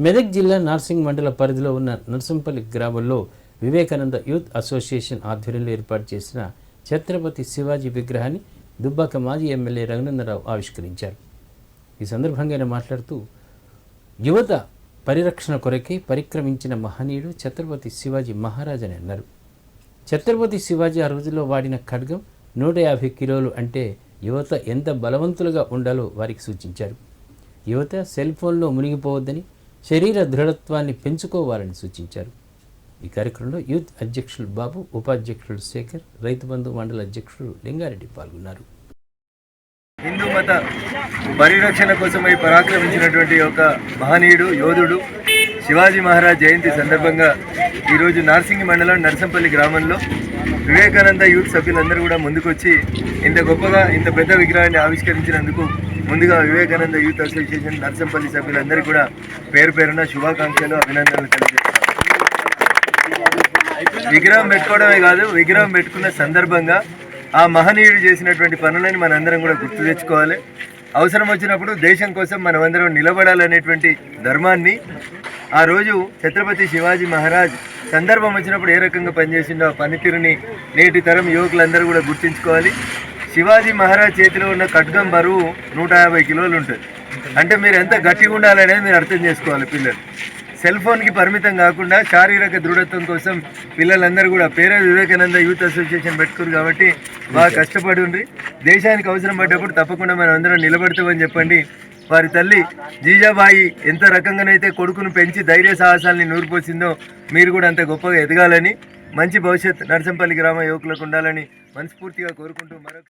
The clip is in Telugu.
మెదక్ జిల్లా నార్సింగ్ మండల పరిధిలో ఉన్న నర్సంపల్లి గ్రామంలో వివేకానంద యూత్ అసోసియేషన్ ఆధ్వర్యంలో ఏర్పాటు చేసిన ఛత్రపతి శివాజీ విగ్రహాన్ని దుబ్బాక మాజీ ఎమ్మెల్యే రఘునందరావు ఆవిష్కరించారు. ఈ సందర్భంగా ఆయన మాట్లాడుతూ యువత పరిరక్షణ కొరకే పరిక్రమించిన మహనీయుడు ఛత్రపతి శివాజీ మహారాజ్ అని అన్నారు. ఛత్రపతి శివాజీ ఆ రోజుల్లో వాడిన ఖడ్గం నూట యాభై కిలోలు అంటే యువత ఎంత బలవంతులుగా ఉండాలో వారికి సూచించారు. యువత సెల్ ఫోన్లో మునిగిపోవద్దని శరీర దృఢత్వాన్ని పెంచుకోవాలని సూచించారు. ఈ కార్యక్రమంలో యూత్ అధ్యక్షులు బాబు ఉపాధ్యక్షుడు శేఖర్ రైతు బంధు మండల అధ్యక్షుడు లింగారెడ్డి పాల్గొన్నారు. హిందూ మత పరిరక్షణ కోసమై పరాక్రమించినటువంటి ఒక మహనీయుడు యోధుడు శివాజీ మహారాజ్ జయంతి సందర్భంగా ఈరోజు నార్సింగి మండలం నర్సంపల్లి గ్రామంలో వివేకానంద యూత్ సభ్యులందరూ కూడా ముందుకొచ్చి ఇంత గొప్పగా ఇంత పెద్ద విగ్రహాన్ని ఆవిష్కరించినందుకు ముందుగా వివేకానంద యూత్ అసోసియేషన్ నర్సంపల్లి సభ్యులందరూ కూడా పేరు పేరున శుభాకాంక్షలు అభినందనలు తెలియజేస్తారు విగ్రహం పెట్టుకోవడమే కాదు విగ్రహం పెట్టుకున్న సందర్భంగా ఆ మహనీయుడు చేసినటువంటి పనులని మనందరం కూడా గుర్తు తెచ్చుకోవాలి. అవసరం వచ్చినప్పుడు దేశం కోసం మనమందరం నిలబడాలనేటువంటి ధర్మాన్ని ఆ రోజు ఛత్రపతి శివాజీ మహారాజ్ సందర్భం వచ్చినప్పుడు ఏ రకంగా పనిచేసిండో ఆ పనితీరుని నేటి తరం యువకులందరూ కూడా గుర్తించుకోవాలి. శివాజీ మహారాజ్ చేతిలో ఉన్న ఖడ్గం బరువు నూట యాభై కిలోలు ఉంటుంది. అంటే మీరు ఎంత గట్టిగా ఉండాలనేది మీరు అర్థం చేసుకోవాలి పిల్లలు. సెల్ ఫోన్కి పరిమితం కాకుండా శారీరక దృఢత్వం కోసం పిల్లలందరూ కూడా పేరే వివేకానంద యూత్ అసోసియేషన్ పెట్టుకున్నారు కాబట్టి బాగా కష్టపడి ఉండ్రి దేశానికి అవసరం పడ్డప్పుడు తప్పకుండా మనం అందరం నిలబడతామని చెప్పండి. వారి తల్లి జీజాబాయి ఎంత రకంగానైతే కొడుకును పెంచి ధైర్య సాహసాలని నూరిపోసిందో మీరు కూడా అంత గొప్పగా ఎదగాలని మంచి భవిష్యత్ నర్సంపల్లి గ్రామ యువకులకు ఉండాలని మనస్ఫూర్తిగా కోరుకుంటూ మరొక